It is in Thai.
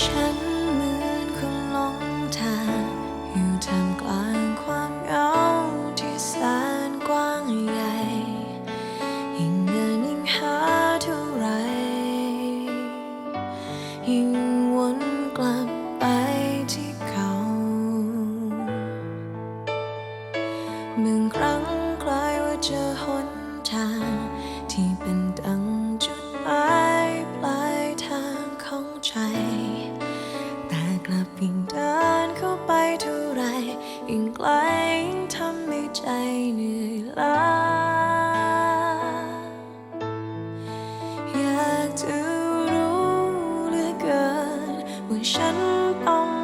ฉั ว่าฉันต้อง